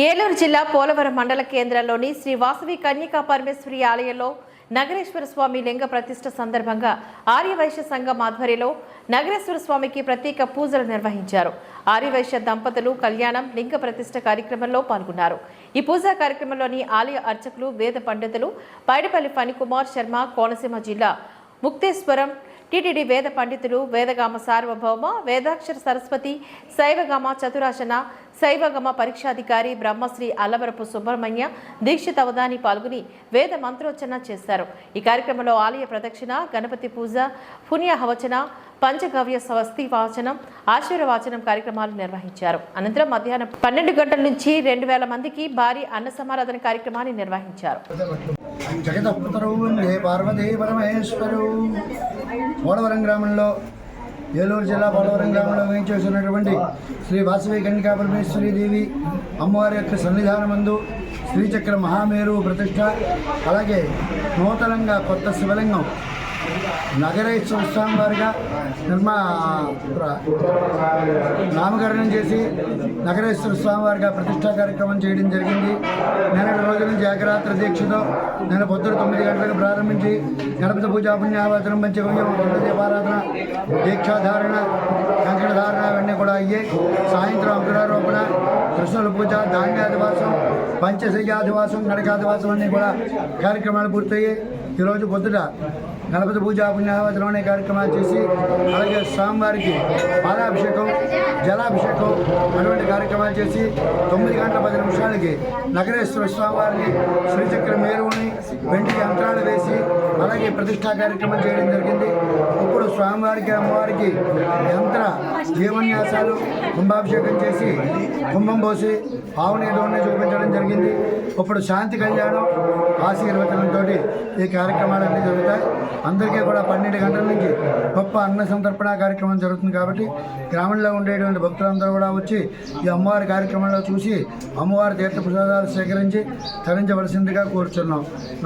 ఏలూరు జిల్లా పోలవరం మండల కేంద్రంలోని శ్రీ వాసవి కన్యకా పరమేశ్వరి ఆలయంలో నగరేశ్వర స్వామి లింగ ప్రతిష్ఠ సందర్భంగా ఆర్యవైశ్య సంఘం ఆధ్వర్యంలో నగరేశ్వర స్వామికి ప్రత్యేక పూజలు నిర్వహించారు. ఆర్యవైశ్య దంపతులు కళ్యాణం లింగ ప్రతిష్ట కార్యక్రమంలో పాల్గొన్నారు. ఈ పూజా కార్యక్రమంలోని ఆలయ అర్చకులు వేద పండితులు పైడిపల్లి ఫణికుమార్ శర్మ కోనసీమ జిల్లా ముక్తేశ్వరం టిటిడి వేద పండితులు వేదగామ సార్వభౌమ వేదాక్షర సరస్వతి శైవగామ చతురాశన శైవగమ పరీక్షాధికారి బ్రహ్మశ్రీ అల్లవరపు సుబ్రహ్మణ్య దీక్షిత అవధాని పాల్గొని వేద మంత్రోచ్చరణ చేశారు. ఈ కార్యక్రమంలో ఆలయ ప్రదక్షిణ గణపతి పూజ పుణ్యహవచన పంచగవ్య స్వస్తి వాచనం ఆశీర్వచనం కార్యక్రమాలు నిర్వహించారు. అనంతరం మధ్యాహ్నం పన్నెండు గంటల నుంచి రెండు వేల మందికి భారీ అన్న సమారాధన కార్యక్రమాన్ని నిర్వహించారు. పోలవరం గ్రామంలో ఏలూరు జిల్లా పోలవరం గ్రామంలో వేయించేసినటువంటి శ్రీ వాసవి కన్నికా పరమేశ్వరి అమ్మవారి యొక్క సన్నిధానమందు శ్రీచక్ర మహామేరు ప్రతిష్ట అలాగే నూతనంగా కొత్త శివలింగం నగరేశ్వర స్వామి వారిగా నిర్మా నామకరణం చేసి నగరేశ్వర స్వామి వారిగా ప్రతిష్టా కార్యక్రమం చేయడం జరిగింది. నిన్నటి రోజు నుంచి ఏకరాత్రి దీక్షతో నేను పొద్దున తొమ్మిది గంటలకు ప్రారంభించి గణపతి పూజా పుణ్యావచనం పంచగవ్యం దీపారాధన దీక్షాధారణ కంకణధారణ అవన్నీ కూడా అయ్యాయి సాయంత్రం అంకురారోపణ కృష్ణుల పూజ ధాన్యాధివాసం పంచశయ్యాధివాసం నడకాదివాసం అన్నీ కూడా కార్యక్రమాలు పూర్తయ్యాయి. ఈరోజు పొద్దుట గణపతి పూజ పుణ్యావచనం అనే కార్యక్రమాలు చేసి అలాగే స్వామివారికి పాలాభిషేకం జలాభిషేకం అటువంటి కార్యక్రమాలు చేసి తొమ్మిది గంటల పది నిమిషాలకి నగరేశ్వర స్వామివారిని శ్రీచక్ర మేరువుని వెండి యంత్రాలు వేసి అలాగే ప్రతిష్టా కార్యక్రమం చేయడం జరిగింది. ఇప్పుడు స్వామివారికి అమ్మవారికి యంత్ర జీవన్యాసాలు కుంభాభిషేకం చేసి కుంభం పోసి పావుని దోణి చూపించడం జరిగింది. ఇప్పుడు శాంతి కళ్యాణం ఆశీర్వచనంతో ఈ కార్యక్రమాలు అన్నీ జరుగుతాయి. అందరికీ కూడా పన్నెండు గంటల నుంచి గొప్ప అన్న సంతర్పణ కార్యక్రమం జరుగుతుంది కాబట్టి గ్రామంలో ఉండేటువంటి భక్తులందరూ కూడా వచ్చి ఈ అమ్మవారి కార్యక్రమంలో చూసి అమ్మవారి తీర్థ ప్రసాదాలు సేకరించి తరించవలసిందిగా కోరుచున్నాం.